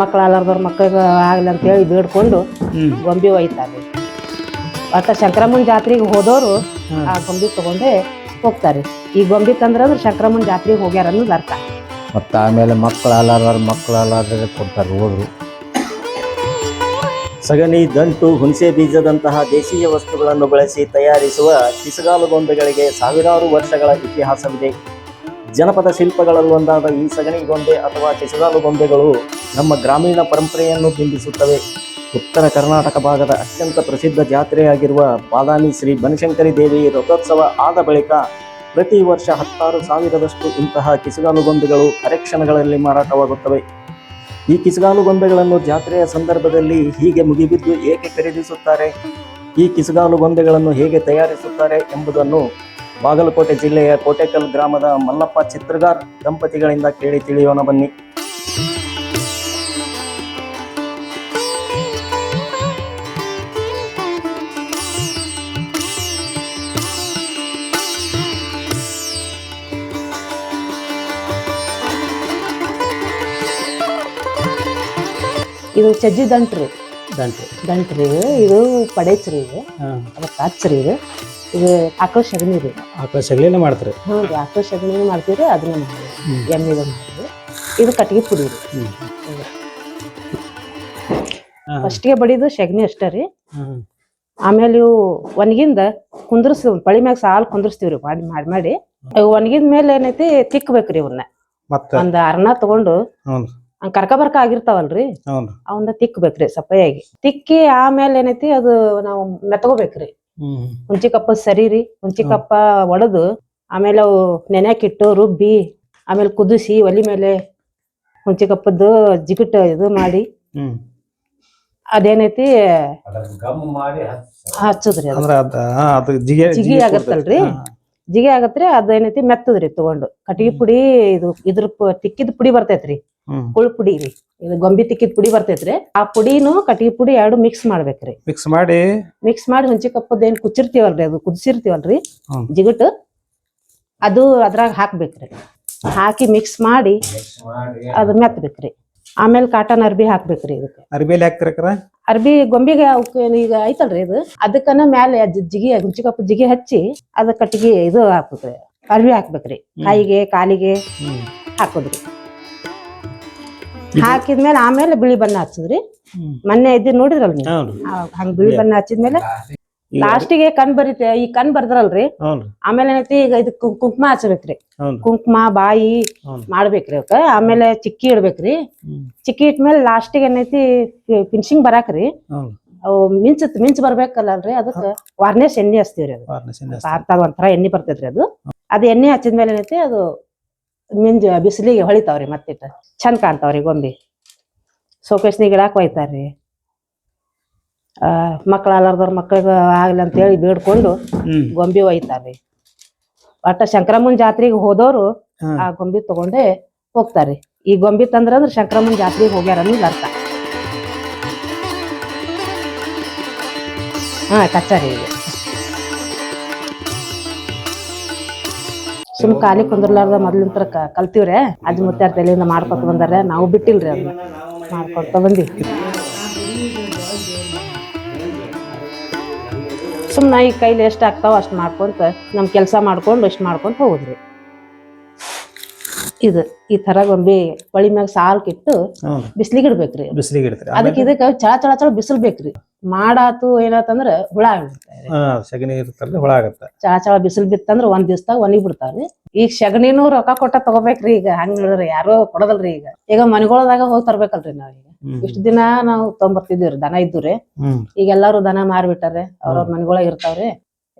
ಮಕ್ಕಳಲ್ಲಾರ್ದವ್ರ ಮಕ್ಕಳಿಗೆ ಆಗಲಿ ಅಂತೇಳಿ ಬೇಡ್ಕೊಂಡು ಗೊಂಬೆ ಒಯ್ತಾರೆ. ಮತ್ತೆ ಶಂಕ್ರಮ್ಮನ ಜಾತ್ರೆಗೆ ಹೋದವರು ಆ ಗೊಂಬೆ ತಗೊಂಡೇ ಹೋಗ್ತಾರೆ. ಈ ಗೊಂಬೆ ತಂದ್ರೆ ಸಂಕ್ರಮಣ ಜಾತ್ರೆಗೆ ಹೋಗ್ಯಾರ ಅನ್ನೋದು ಅರ್ಥ. ಮತ್ತು ಆಮೇಲೆ ಮಕ್ಕಳು ಅಲ್ಲಾರ ಮಕ್ಕಳು ಅಲ್ಲಾದ್ರೆ ಕೊಡ್ತಾರೆ ಹೋದ್ರು. ಸಗಣಿ ದಂಟು ಹುಣಸೆ ಬೀಜದಂತಹ ದೇಶೀಯ ವಸ್ತುಗಳನ್ನು ಬಳಸಿ ತಯಾರಿಸುವ ಕಿಸಗಾಲು ಗೊಂಬೆಗಳಿಗೆ ಸಾವಿರಾರು ವರ್ಷಗಳ ಇತಿಹಾಸವಿದೆ. ಜನಪದ ಶಿಲ್ಪಗಳಲ್ಲಿ ಒಂದಾದ ಈ ಸಗಣಿ ಗೊಂಬೆ ಅಥವಾ ಕಿಸಗಾಲು ಗೊಂಬೆಗಳು ನಮ್ಮ ಗ್ರಾಮೀಣ ಪರಂಪರೆಯನ್ನು ಬಿಂಬಿಸುತ್ತವೆ. ಉತ್ತರ ಕರ್ನಾಟಕ ಭಾಗದ ಅತ್ಯಂತ ಪ್ರಸಿದ್ಧ ಜಾತ್ರೆಯಾಗಿರುವ ಬಾದಾಮಿ ಶ್ರೀ ಬನಶಂಕರಿ ದೇವಿ ರಥೋತ್ಸವ ಆದ ಬಳಿಕ ಪ್ರತಿ ವರ್ಷ ಹತ್ತಾರು ಸಾವಿರದಷ್ಟು ಇಂತಹ ಕಿಸಗಾಲು ಗೊಂಬೆಗಳು ಕರೆಕ್ಷನ್ಗಳಲ್ಲಿ ಮಾರಾಟವಾಗುತ್ತವೆ. ಈ ಕಿಸಗಾಲು ಗೊಂಬೆಗಳನ್ನು ಜಾತ್ರೆಯ ಸಂದರ್ಭದಲ್ಲಿ ಹೀಗೆ ಮುಗಿಬಿದ್ದು ಏಕೆ ಖರೀದಿಸುತ್ತಾರೆ? ಈ ಕಿಸುಗಾಲು ಗೊಂಬೆಗಳನ್ನು ಹೇಗೆ ತಯಾರಿಸುತ್ತಾರೆ ಎಂಬುದನ್ನು ಬಾಗಲಕೋಟೆ ಜಿಲ್ಲೆಯ ಕೋಟೆಕಲ್ ಗ್ರಾಮದ ಮಲ್ಲಪ್ಪ ಚಿತ್ರಗಾರ್ ದಂಪತಿಗಳಿಂದ ಕೇಳಿ ತಿಳಿಯೋಣ ಬನ್ನಿ. ಇದು ಚಜ್ಜಿ ದಂಟ್ರಿ. ದಂಟ್ರಿ. ದಂಟ್ರಿ ಇದು ಇದು. ಪಡೇಚ್ರಿ ಇದು ಅದಕ್ಕೆ ಹಚ್ಚ್ರಿ ಇದು. ಇದು ಆಕಳ ಸಗಣಿ ರೀ ಆಕಳ ಸಗಣಿನ ಮಾಡ್ತಾರೆ. ಹ್ಞೂ ರೀ ಆಕಳ ಸಗಣಿ ಮಾಡ್ತೀವಿ ಅದನ್ನ ಮಾಡ್ತೀವಿ. ಎಮ್ಮಿದು ಮಾಡ್ತೀವಿ ಇದು ಕಟ್ಟಿಗೆ ಪುಡಿ ರೀ ಫಸ್ಟ್ಗೆ ಬಡಿದು ಸಗಣಿ ಅಷ್ಟೇ ರೀ. ಆಮೇಲೆ ಇವು ಒಣಗಿಂದ ಕುಂದ್ರಸ್ ಪಳಿ ಮ್ಯಾಗ ಸಾಲ್ ಕುಂದ್ರಸ್ತೀವಿ ರೀ ಮಾಡಿ ಮಾಡಿ ಮಾಡಿ. ಅವು ಒಣಗಿದ ಮೇಲೆ ಏನೈತಿ ತಿಕ್ಬೇಕ್ರಿ ಇವನ್ನ ಒಂದ್ ಅರ್ಣ ತಗೊಂಡು ಕರ್ಕ ಬರ್ಕ ಆಗಿರ್ತಾವಲ್ರಿ. ಅವನ್ನ ತಿಕ್ಬೇಕ್ರಿ ಸಪ್ಪೆಯಾಗಿ. ತಿಕ್ಕಿ ಆಮೇಲೆ ಏನೈತಿ ಅದು ನಾವು ಮೆತ್ಕೋಬೇಕ್ರಿ. ಹ್ಞೂ ಹುಂಚಿ ಕಪ್ಪ ಸರಿ ರೀ. ಹುಂಚಿ ಕಪ್ಪ ಒಡೆದು ಆಮೇಲೆ ಅವು ನೆನ್ಯಾಕಿಟ್ಟು ರುಬ್ಬಿ ಆಮೇಲೆ ಕುದಿಸಿ ಒಲಿ ಮೇಲೆ ಹುಂಚಿಕಪ್ಪದ್ದು ಜಿಗಿಟ್ ಇದು ಮಾಡಿ ಅದೇನೈತಿ? ಹಚ್ಚದ್ರಿ ಜಿಗೆ ಆಗತ್ತಲ್ರಿ? ಜಿಗಿ ಆಗತ್ರಿ ಅದೇನೈತಿ ಮೆತ್ತದ್ರಿ ತಗೊಂಡು. ಕಟ್ಟಿಗೆ ಪುಡಿ ಇದು ಇದ್ರ ಪ- ತಿಕ್ಕಿದ ಪುಡಿ ಬರ್ತೈತ್ರಿ. ಕುಳ್ ಪುಡಿ ರೀ. ಇದು ಗೊಂಬಿ ತಿಕ್ಕಿದ ಪುಡಿ ಬರ್ತೈತ್ರಿ. ಆ ಪುಡಿನು ಕಟ್ಟಿಗೆ ಪುಡಿ ಎರಡು ಮಿಕ್ಸ್ ಮಾಡ್ಬೇಕ್ರಿ. ಮಿಕ್ಸ್ ಮಾಡಿ? ಮಿಕ್ಸ್ ಮಾಡಿ ಹುಂಚಿ ಕಪ್ಪದ ಏನ್ ಕುಚ್ಚಿರ್ತೀವಲ್ರಿ ಅದು ಕುದಿಸಿರ್ತೀವಲ್ರಿ. ಹ್ಮ್. ಜಿಗಟ್ ಅದು ಅದ್ರಾಗ ಹಾಕ್ಬೇಕ್ರಿ. ಹಾಕಿ ಮಿಕ್ಸ್ ಮಾಡಿ ಅದು ಮೆತ್ತಬೇಕ್ರಿ ಆಮೇಲೆ ಕಾಟನ್ ಅರ್ಬಿ ಹಾಕ್ಬೇಕ್ರಿ ಇದಕ್ಕೆ. ಹಾಕ್ತಿರಕ್ರ? ಅರ್ಬಿ ಗೊಂಬಿಗೆ ಅವಕ್ಕೆ ಈಗ ಐತಲ್ರಿ ಇದು? ಅದಕ್ಕನ ಮ್ಯಾಲೆ ಜಿ- ಜಿಗಿ ಹುಂಚಿ ಕಪ್ಪ ಜಿಗಿ ಹಚ್ಚಿ ಅದ ಕಟ್ಟಿಗೆ ಇದು ಹಾಕ್ಬೇಕ್ರಿ. ಅರ್ಬಿ ಹಾಕ್ಬೇಕ್ರಿ. ಕಾಯಿಗೆ ಕಾಲಿಗೆ ಹಾಕೋದ್ರಿ. ಹಾಕಿದ್ಮೇಲೆ ಆಮೇಲೆ ಬಿಳಿ ಬಣ್ಣ ಹಚ್ಚದ್ರಿ. ಮೊನ್ನೆ ಇದ್ದಿ ನೋಡಿದ್ರಲ್ ನೀವು? ಹಂಗ್ ಬಿಳಿ ಬಣ್ಣ ಹಚ್ಚಿದ್ಮೇಲೆ ಲಾಸ್ಟಿಗೆ ಕಣ್ ಬರೀತೆ ಈ ಕಣ್ ಬರ್ದ್ರಲ್ರಿ? ಆಮೇಲೆ ಏನೈತಿ ಈಗ ಇದು ಕುಂಕುಮ ಹಚ್ಚಬೇಕ್ರಿ ಹ್ಞೂ ಕುಂಕುಮ ಬಾಯಿ ಮಾಡ್ಬೇಕ್ರಿ ಅವಕ್ಕ. ಆಮೇಲೆ ಚಿಕ್ಕಿ ಇಡ್ಬೇಕ್ರಿ. ಚಿಕ್ಕಿ ಇಟ್ಮೇಲೆ ಲಾಸ್ಟಿಗೆ ಏನೈತಿ ಫಿನಿಶಿಂಗ್ ಬರಾಕ್ರಿ. ಅವು ಮಿಂಚತ್ ಮಿಂಚ್ ಬರ್ಬೇಕಲ್ಲಲ್ರಿ ಅದಕ್ಕ ವಾರ್ನೆಸ್ ಎಣ್ಣೆ ಹಚ್ತೀವ್ರಿ ಅದು. ಇಂದ ಒಂಥರ ಎಣ್ಣೆ ಬರ್ತೈತ್ರಿ ಅದು. ಅದ್ ಎಣ್ಣೆ ಹಚ್ಚಿದ್ಮೇಲೆ ಏನೈತಿ ಅದು ಮಿಂಜ್ ಬಿಸಿಲಿಗೆ ಹೊಳಿತಾವ್ರಿ ಮತ್ತಿಟ್ಟ. ಚಂದ ಕಾಣ್ತಾವ್ರಿ ಗೊಂಬೆ. ಸೋಕೇಶ್ನಿಗೆ ಇಡಾಕ್ ಒಯ್ತಾರ್ರಿ. ಆ ಮಕ್ಳ ಅಲ್ಲಾರ್ದವ್ರ ಮಕ್ಳಿಗೆ ಆಗ್ಲಿ ಅಂತೇಳಿ ಬೇಡ್ಕೊಂಡು ಗೊಂಬೆ ಒಯ್ತಾರ್ರಿ. ಒಟ್ಟ ಶಂಕರಮ್ಮನ ಜಾತ್ರೆಗೆ ಹೋದವರು ಆ ಗೊಂಬೆ ತಗೊಂಡೇ ಹೋಗ್ತಾರ್ರಿ. ಈ ಗೊಂಬೆ ತಂದ್ರಂದ್ರ ಶಂಕ್ರಮ್ಮನ ಜಾತ್ರೆಗೆ ಹೋಗ್ಯಾರ ಅನ್ನೋದು ಅರ್ಥ. ಹಾ ಕಚ್ಚಾರಿ ಸುಮ್ ಖಾಲಿ ಕುಂದ್ರಲಾರ್ದ ಮೊದ್ಲಿಂತ್ರ ಕಲ್ತಿವ್ರೆ. ಅದ್ ಮುತ್ತಾರ್ ತಲೆಯಿಂದ ಮಾಡ್ಕೊತ ಬಂದಾರ. ನಾವು ಬಿಟ್ಟಿಲ್ರಿ ಅದನ್ನ ಮಾಡ್ಕೊತ ಬಂದಿ ಸುಮ್ಮನೆ ಈ ಕೈಲಿ ಎಷ್ಟು ಆಗ್ತಾವ ಅಷ್ಟ್ ಮಾಡ್ಕೊಂತ ನಮ್ಮ ಕೆಲಸ ಮಾಡ್ಕೊಂಡು ಇಷ್ಟು ಮಾಡ್ಕೊಂತ ಹೋಗುದ್ರಿ ಇದು ಈ ತರ ಗೊಂಬೆ ಹೊಳಿ ಮ್ಯಾಗ ಸಾಲ್ ಕಿಟ್ಟು ಹ್ಞೂ ಬಿಸ್ಲಿಗೆ ಇಡ್ಬೇಕ್ರಿ. ಬಿಸಿಲಿಗೆ ಇಡ್ತಾರೆ. ಅದಕ್ಕೆ ಇದಕ್ಕೆ ಚಳ ಚಳ ಚಳ ಬಿಸಿಲ್ ಬೇಕ್ರಿ ಮಾಡಾತು ಏನಾತಂದ್ರ ಹುಳ ಆಗ್ಬಿಡ್ತಾರೆ ಸಗಣಿ ಹುಳ ಆಗುತ್ತೆ. ಚಳ ಚಳ ಬಿಸಿಲ್ ಬಿತ್ತಂದ್ರ ಒಂದ್ ದಿವಸದಾಗ ಒಣಗಿ ಬಿಡ್ತಾವ್ರಿ. ಈಗ ಸಗಣಿನೂ ರೊಕ್ಕ ಕೊಟ್ಟ ತಗೋಬೇಕ್ರಿ ಈಗ. ಹಂಗ ಹೇಳಿದ್ರೆ ಯಾರು ಕೊಡೋದಲ್ರಿ ಈಗ. ಈಗ ಮನೆಗೊಳದಾಗ ಹೋಗಿ ತರ್ಬೇಕಲ್ರಿ ನಾವೀಗ ಈಗ. ಇಷ್ಟ ದಿನ ನಾವು ತೊಂಬರ್ತಿದ್ವಿ ದನ ಇದ್ದುರಿ. ಈಗ ಎಲ್ಲಾರು ದನ ಮಾರ್ಬಿಟ್ಟಾರೆ. ಅವ್ರವ್ರ ಮನೆಗೊಳಗ ಇರ್ತಾವ್ರಿ.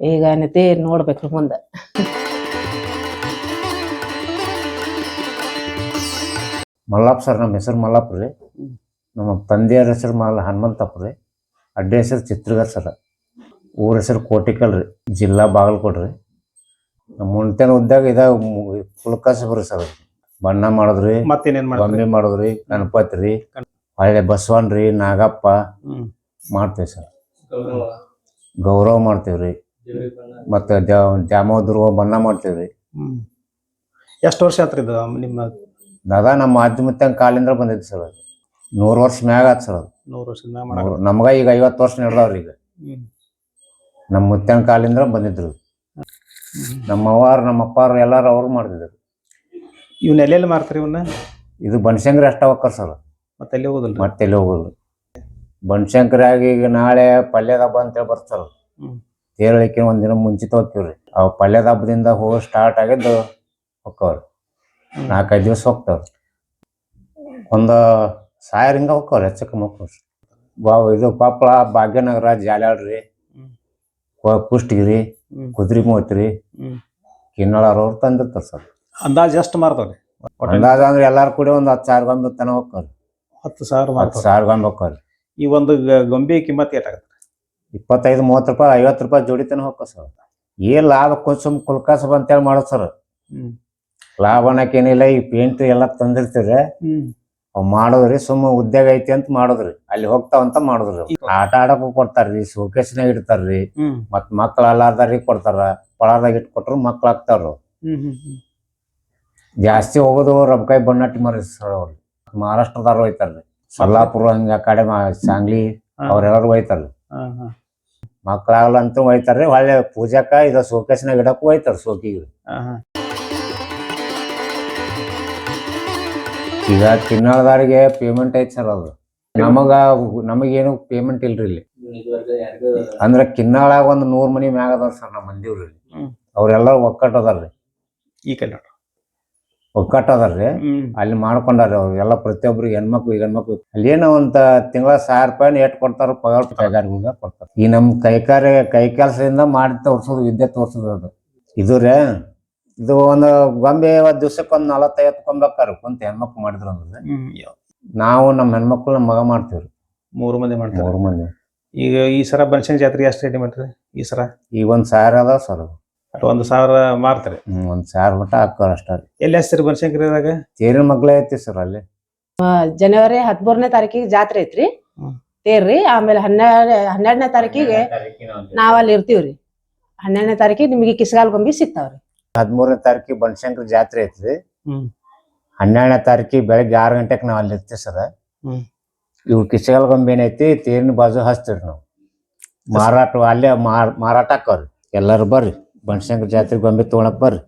ಈಗ ಏನೈತಿ ನೋಡ್ಬೇಕ್ರಿ ಮುಂದ. ಮಲ್ಲಪ್ಪ ಸರ್ ನಮ್ಮ ಹೆಸರು ಮಲ್ಲಾಪುರ ರೀ. ನಮ್ಮ ತಂದೆಯವ್ರ ಹೆಸರು ಮಲ್ಲ ಹನುಮಂತಪ್ಪ ರೀ. ಅಡ್ಡ ಹೆಸರು ಚಿತ್ರಗರ್ ಸರ. ಊರ ಹೆಸರು ಕೋಟಿಕಲ್ ರೀ. ಜಿಲ್ಲಾ ಬಾಗಲಕೋಟೆ ರೀ. ನಮ್ಮ ಮುಂಟೆನ ಉದ್ದಾಗ ಇದ ಪುಲ್ಕಾಸ ಬರ್ರಿ ಸರ್. ಬಣ್ಣ ಮಾಡಿದ್ರಿ ಗೊಂಬೆ ಮಾಡೋದ್ರಿ ಗಣಪತಿ ರೀ. ಹೊಳ್ಳೆ ಬಸವನ್ ರೀ ನಾಗಪ್ಪ ಮಾಡ್ತೇವೆ ಸರ್. ಗೌರವ ಮಾಡ್ತೇವ್ರಿ ಮತ್ತೆ ಮತ್ತು ದುರ್ಗ ಬಣ್ಣ ಮಾಡ್ತೇವ್ರಿ ಹ್ಮ್. ಎಷ್ಟು ವರ್ಷ ಆತ್ರಿ ಇದು ನಿಮ್ಮ ದಾದಾ ನಮ್ಮ ಅಜ್ಜಿ ಮುತ್ತಂಗ ಕಾಲಿಂದ ಬಂದೈತಿ ಸರ್ ಅದು. ನೂರು ವರ್ಷ ಮ್ಯಾಗ ಆತ್ ಸರ್ ಅದು. ನೂರು ವರ್ಷದ ಮ್ಯಾಗ ಮಾಡಾಕ ನೂರು- ನಮ್ಗ ಈಗ ಐವತ್ತು ವರ್ಷ ನಡೆದವ್ರಿ ಈಗ. ಹ್ಮ್. ನಮ್ಮ ಮುತ್ತನ ಕಾಲಿಂದ ಬಂದಿದ್ರು. ನಮ್ಮ ಅವ್ವಾರು ನಮ್ಮ ಅಪ್ಪಾರು ಎಲ್ಲಾರು ಅವ್ರು ಮಾಡ್ತಿದ್ರು. ಇವ್ನ ಎಲ್ಲೆಲ್ಲಿ ಮಾರ್ತಾರ ಇವನ್ನ ಇದು ಬನಶಂಕರಿ ಅಷ್ಟ ಹೋಗ್ತಾರ ಸರ್ ಮತ್ತೆ ಎಲ್ಲಿ ಹೋಗೋದಿಲ್ಲ ಮತ್ತೆ ಎಲ್ಲಿ ಹೋಗೋದು? ಬನಶಂಕರಿಯಾಗಿ ಈಗ ನಾಳೆ ಪಲ್ಯದ ಹಬ್ಬ ಅಂತೇಳಿ ಬರ್ತಾರ ಹ್ಮ್. ತೇರಳಿಕೆ ಒಂದಿನ ಮುಂಚಿತ ಹೋಗ್ತೀವ್ರಿ ಅವ್ ಪಲ್ಯದ ಹಬ್ಬದಿಂದ ಹೋಗಿ ಸ್ಟಾರ್ಟ್ ಆಗಿದ್ದು ಹೋಕ್ಕವ್ರಿ. ನಾಲ್ಕೈದು ದಿವಸ ಹೋಗ್ತಾವ್ರಿ ಒಂದು ಸಾವಿರ ಹಿಂಗ ಹೋಕ್ಕವ್ರಿ ಹೆಚ್ಚಕ್ಕೆ ಮಕ್ಕಳು. ಬಾ ಇದು ಪಾಪಳ ಭಾಗ್ಯನಗರ ಜಾಲ್ಯಾಳ್ರಿ. ಕುಷ್ಟಗಿರಿ. ಕುದ್ರಿ ಮೂವತ್ರಿ ಹ್ಮ್. ಕಿನ್ನಳವ್ರು ತಂದಿರ್ತಾರ ಸರ್. ಅಂದಾಜ್ ಎಷ್ಟು ಮಾರ್ತಾವ್ರಿ? ಅಂದಾಜು ಅಂದ್ರೆ ಎಲ್ಲಾರು ಕೂಡಿ ಒಂದು ಹತ್ತು ಸಾವಿರ ಗೊಂಬೆ ತನ ಹೋಗ್ತಾವ್ರಿ. ಹತ್ತು ಸಾವಿರ ಹತ್ತು ಸಾವಿರ ಗೊಂಬೆ ಹೋಗ್ತಾವ್ರಿ. ಈ ಒಂದು ಗೊಂಬೆ ಕಿಮ್ಮತ್ ಏಟಾಗತ್ತೆ ಇಪ್ಪತ್ತೈದು ಮೂವತ್ತು ರೂಪಾಯಿ ಐವತ್ತು ರೂಪಾಯಿ ಜೋಡಿ ತನ ಹೋಗ್ತಾವ ಸರ್. ಏನ್ ಲಾಭ ಕುಸುಮ್ ಕುಲ್ಕಾಸ ಅಂತೇಳಿ ಮಾಡೋದು ಸರ್. ಲಾಭ ಅನ್ನಕ್ಕೇನಿಲ್ಲ ಈ ಪೇಂಟ್ ಎಲ್ಲ ತಂದಿರ್ತೀರಿ ಅವ್ ಮಾಡೋದ್ರಿ ಸುಮ್ಮ ಉದ್ಯೋಗ ಐತಿ ಅಂತ ಮಾಡೋದ್ರಿ. ಅಲ್ಲಿ ಹೋಗ್ತಾವಂತ ಮಾಡೋದ್ರಿ ಆಟ ಆಡಕ್ಕೂ ಕೊಡ್ತಾರ್ರಿ ಶೋಕೇಸ್ನಾಗ ಇಡ್ತಾರ್ರಿ. ಮತ್ ಮಕ್ಳು ಅಲ್ಲಾರ್ದಾರಿಗೆ ಕೊಡ್ತಾರ ಕೊಳದಾಗ ಇಟ್ಕೊಟ್ರು ಮಕ್ಳು ಆಗ್ತಾರ ಹ್ಮ್ ಹ್ಮ್ ಜಾಸ್ತಿ ಹೋಗೋದು ರಬ್ಕಾಯಿ ಬಣ್ಣಟ್ಟಿ ಮರಿ ಸರ್ ಅವ್ರು. ಮಹಾರಾಷ್ಟ್ರದವ್ರು ಹೋಯ್ತಾರ್ರಿ. ಸೊಲ್ಲಾಪುರ ಹಂಗ ಕಡೆ ಸಾಂಗ್ಲಿ. ಅವ್ರೆಲ್ಲರೂ ಹೋಯ್ತಾರ್ರಿ. ಮಕ್ಳಾಗಲ್ಲ ಅಂತ ಹೋಯ್ತಾರ್ರಿ ಒಳ್ಳೆ ಪೂಜಾಕ ಇದ ಶೋಕೇಸ್ನಾಗ ಇಡಕ್ಕೂ ಹೋಯ್ತಾರ ಶೋಕಿಗೆ ಈಗ ತಿನ್ನೋದಾರಿಗೆ ಪೇಮೆಂಟ್ ಐತಿ ಸರ್ ಅದು. ನಮಗ ನಮಗೇನು ಪೇಮೆಂಟ್ ಇಲ್ರಿ ಇಲ್ಲಿ. ಅಂದ್ರ ಕಿನ್ನಾಳಾಗ ಒಂದ್ ನೂರ್ ಮನಿ ಮ್ಯಾಗ ಅದಾರ ಸರ್ ನಮ್ಮ ಮಂದಿವ್ರಿ. ಅವ್ರೆಲ್ಲರೂ ಒಕ್ಕಟ್ ಅದಾರ್ರಿ. ಈ ಕನ್ನಡ ಒಕ್ಕಟ್ ಅದಾರ್ರಿ. ಅಲ್ಲಿ ಮಾಡ್ಕೊಂಡಾರ್ರಿ ಅವ್ರು. ಎಲ್ಲ ಪ್ರತಿಯೊಬ್ರಿಗೆ ಹೆಣ್ಮಕ್ಳು ಹೆಣ್ಮಕ್ಳು ಅಲ್ಲಿ ಏನೋ ಒಂದ್ ತಿಂಗಳ ಸಾವಿರ ರೂಪಾಯಿ ಎಟ್ ಕೊಡ್ತಾರ ಪಗಾರ ಕೈಗಾರಿಕೆ ಕೊಡ್ತಾರ. ಈ ನಮ್ ಕೈಕಾರ್ಯ ಕೈ ಕೆಲಸದಿಂದ ಮಾಡಿ ತೋರ್ಸೋದು ವಿದ್ಯೆ ತೋರ್ಸೋದು ಅದು. ಇದು ರೀ ಇದು ಒಂದು ಗೊಂಬೆ ಒಂದ್ ದಿವ್ಸಕ್ಕೆ ಒಂದ್ ನಲವತ್ತೈವತ್ತು ಕೊಂಬೇಕಾರು ಕುಂತ ಹೆಣ್ಮಕ್ಳು ಮಾಡಿದ್ರು ಅಂದ್ರೆ ನಾವು ನಮ್ಮ ಹೆಣ್ಮಕ್ಳು ನಮ್ಮ ಮಗ ಮಾಡ್ತೀವ್ರಿ. ಮೂರು ಮಂದಿ ಮಾಡ್ತಾರೆ. ಮೂರು ಮಂದಿ. ಈಗ ಈ ಸರ ಬನಶನ ಜಾತ್ರೆ ಎಷ್ಟು ರೆಡಿ ಮಾಡ್ರಿ ಈ ಸರ? ಈಗ ಒಂದ್ ಸಾವಿರ ಅದ ಸರ್ ಅಟ್ ಒಂದು ಸಾವಿರ ಮಾರ್ತಾರೆ. ಹ್ಮ್ ಒಂದ್ ಸಾವಿರ ಮಟ್ಟ ಹಾಕೋರ್ ಅಷ್ಟ ರೀ. ಎಲ್ಲಿ ಹಚ್ತೀರಿ ಬನಶಂಕರಿದಾಗ ತೇರಿನ ಮಗ್ಳೇ ಐತಿ ಸರ್ ಅಲ್ಲಿ. ಜನವರಿ ಹದಿಮೂರನೇ ತಾರೀಕಿಗೆ ಜಾತ್ರೆ ಐತ್ರಿ. ಹ್ಮ್. ತೇರ್ರಿ ಆಮೇಲೆ ಹನ್ನೆರಡು ಹನ್ನೆರಡನೇ ತಾರೀಕಿಗೆ ನಾವ್ ಅಲ್ಲಿ ಇರ್ತೀವ್ರಿ. ಹನ್ನೆರಡನೇ ತಾರೀಕಿಗೆ ನಿಮಗೆ ಕಿಸಗಾಲ್ ಗೊಂಬಿ ಸಿಗ್ತಾವ್ರಿ. ಹದಿಮೂರನೇ ತಾರೀಕಿಗೆ ಬನಶಂಕರಿ ಜಾತ್ರೆ ಐತ್ರಿ. ಹನ್ನೆರಡನೇ ತಾರೀಕಿಗೆ ಬೆಳಗ್ಗೆ ಆರು ಗಂಟೆಗೆ ನಾವು ಅಲ್ಲಿ ಇರ್ತೀವಿ ಸರ್. ಇವು ಕಿಸಗಲ್ ಗೊಂಬೆ ಏನೈತಿ ತೇರಿನ ಬಾಜು ಹಚ್ತೀವಿ ನಾವು. ಮಾರಾಟ ಅಲ್ಲೇ ಮಾರ್- ಮಾರಾಟ ಹಾಕೋರಿ ಎಲ್ಲಾರು ಬರ್ರಿ. ಬನಶಂಕರಿ ಜಾತ್ರೆ ಗೊಂಬೆ ತೊಗೊಳಕ್ ಬರ್ರಿ.